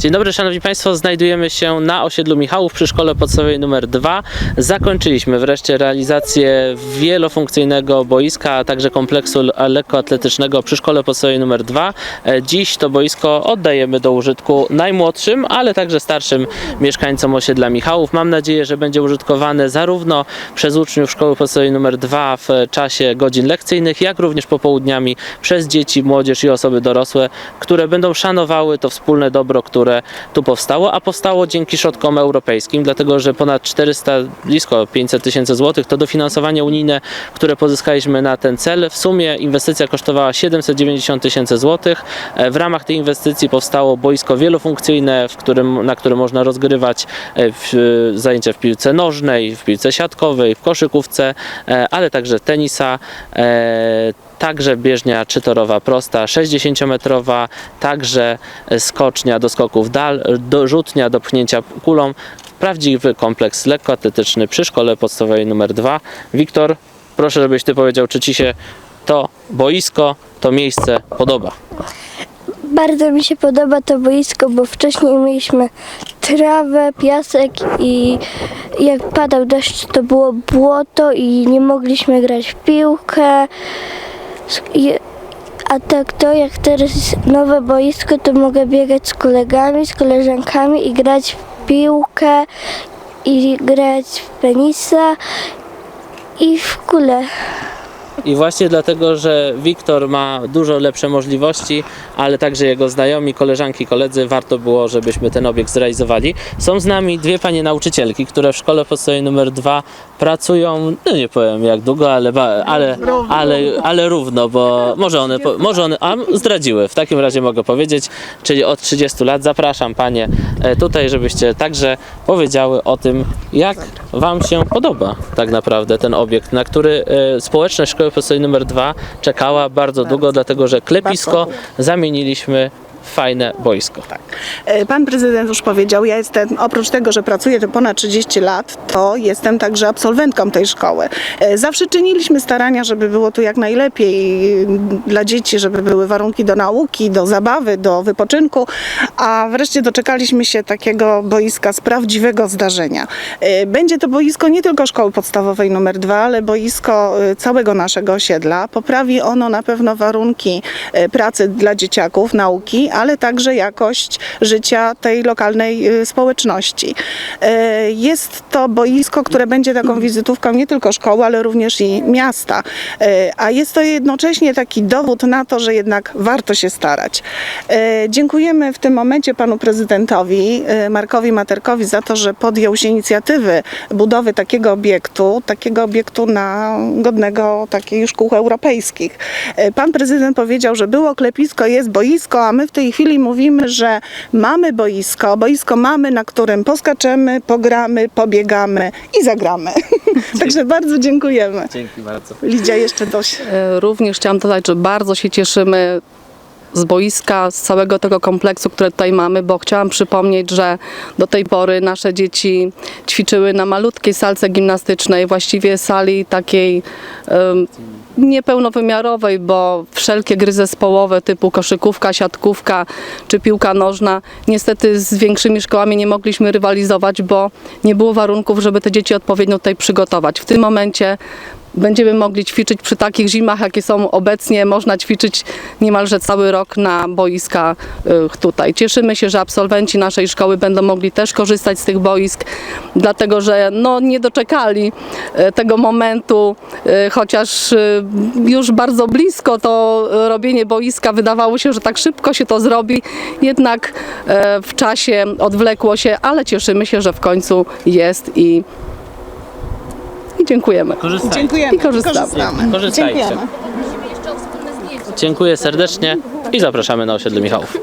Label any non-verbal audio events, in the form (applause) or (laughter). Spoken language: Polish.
Dzień dobry, szanowni państwo. Znajdujemy się na osiedlu Michałów przy szkole podstawowej numer 2. Zakończyliśmy wreszcie realizację wielofunkcyjnego boiska, a także kompleksu lekkoatletycznego przy szkole podstawowej numer 2. E, Dziś to boisko oddajemy do użytku najmłodszym, ale także starszym mieszkańcom osiedla Michałów. Mam nadzieję, że będzie użytkowane zarówno przez uczniów szkoły podstawowej numer 2 w czasie godzin lekcyjnych, jak również popołudniami przez dzieci, młodzież i osoby dorosłe, które będą szanowały to wspólne dobro, które tu powstało, a powstało dzięki środkom europejskim, dlatego że ponad 400, blisko 500 tysięcy złotych to dofinansowanie unijne, które pozyskaliśmy na ten cel. W sumie inwestycja kosztowała 790 tysięcy złotych. E, W ramach tej inwestycji powstało boisko wielofunkcyjne, w którym, na którym można rozgrywać e, w, zajęcia w piłce nożnej, w piłce siatkowej, w koszykówce, e, ale także tenisa. Także bieżnia trzytorowa prosta, 60-metrowa, także skocznia do skoków dal, do rzutnia do pchnięcia kulą. Prawdziwy kompleks lekkoatletyczny przy szkole podstawowej numer 2. Wiktor, proszę, żebyś ty powiedział, czy ci się to boisko, to miejsce podoba. Bardzo mi się podoba to boisko, bo wcześniej mieliśmy trawę, piasek i jak padał deszcz, to było błoto i nie mogliśmy grać w piłkę. A tak to, jak teraz jest nowe boisko, to mogę biegać z kolegami, z koleżankami i grać w piłkę i grać w tenisa i w kulę. I właśnie dlatego, że Wiktor ma dużo lepsze możliwości, ale także jego znajomi, koleżanki, koledzy, warto było, żebyśmy ten obiekt zrealizowali. Są z nami dwie panie nauczycielki, które w szkole podstawowej numer 2 pracują, no nie powiem jak długo, ale, ale, ale, ale równo, bo może one, może one a, zdradziły, w takim razie mogę powiedzieć, czyli od 30 lat. Zapraszam panie e, tutaj, żebyście także powiedziały o tym, jak wam się podoba tak naprawdę ten obiekt, na który e, społeczność szkoły podstawowej numer 2 czekała bardzo długo, dlatego że klepisko zamieniliśmy fajne boisko. E, Pan prezydent już powiedział, ja jestem, oprócz tego, że pracuję tu ponad 30 lat, to jestem także absolwentką tej szkoły. E, Zawsze czyniliśmy starania, żeby było tu jak najlepiej mm, dla dzieci, żeby były warunki do nauki, do zabawy, do wypoczynku, a wreszcie doczekaliśmy się takiego boiska z prawdziwego zdarzenia. E, Będzie to boisko nie tylko szkoły podstawowej numer 2, ale boisko całego naszego osiedla. Poprawi ono na pewno warunki pracy dla dzieciaków, nauki, ale także jakość życia tej lokalnej y, społeczności. E, Jest to boisko, które będzie taką (clears throat) wizytówką nie tylko szkoły, ale również i miasta. E, A jest to jednocześnie taki dowód na to, że jednak warto się starać. Dziękujemy w tym momencie panu prezydentowi Markowi Materkowi za to, że podjął się inicjatywy budowy takiego obiektu, takiego obiektu na godnego takiej szkół europejskich. Pan prezydent powiedział, że było klepisko, jest boisko, a my w tej chwili mówimy, że mamy boisko, boisko mamy, na którym poskaczemy, pogramy, pobiegamy i zagramy. (laughs) Także bardzo dziękujemy. Dzięki bardzo. Lidia jeszcze dość. E, Również chciałam dodać, że bardzo się cieszymy z boiska, z całego tego kompleksu, które tutaj mamy, bo chciałam przypomnieć, że do tej pory nasze dzieci ćwiczyły na malutkiej salce gimnastycznej, właściwie sali takiej niepełnowymiarowej, bo wszelkie gry zespołowe typu koszykówka, siatkówka czy piłka nożna, niestety z większymi szkołami nie mogliśmy rywalizować, bo nie było warunków, żeby te dzieci odpowiednio tutaj przygotować. W tym momencie będziemy mogli ćwiczyć przy takich zimach, jakie są obecnie. Można ćwiczyć niemalże cały rok na boiskach y, tutaj. Cieszymy się, że absolwenci naszej szkoły będą mogli też korzystać z tych boisk, dlatego że no, nie doczekali y, tego momentu, y, chociaż już bardzo blisko to robienie boiska wydawało się, że tak szybko się to zrobi, jednak w czasie odwlekło się, ale cieszymy się, że w końcu jest i, i dziękujemy. Korzystajcie. Dziękujemy. I korzystamy. Korzystamy. Korzystajcie. Dziękujemy. Dziękuję serdecznie i zapraszamy na osiedle Michałów.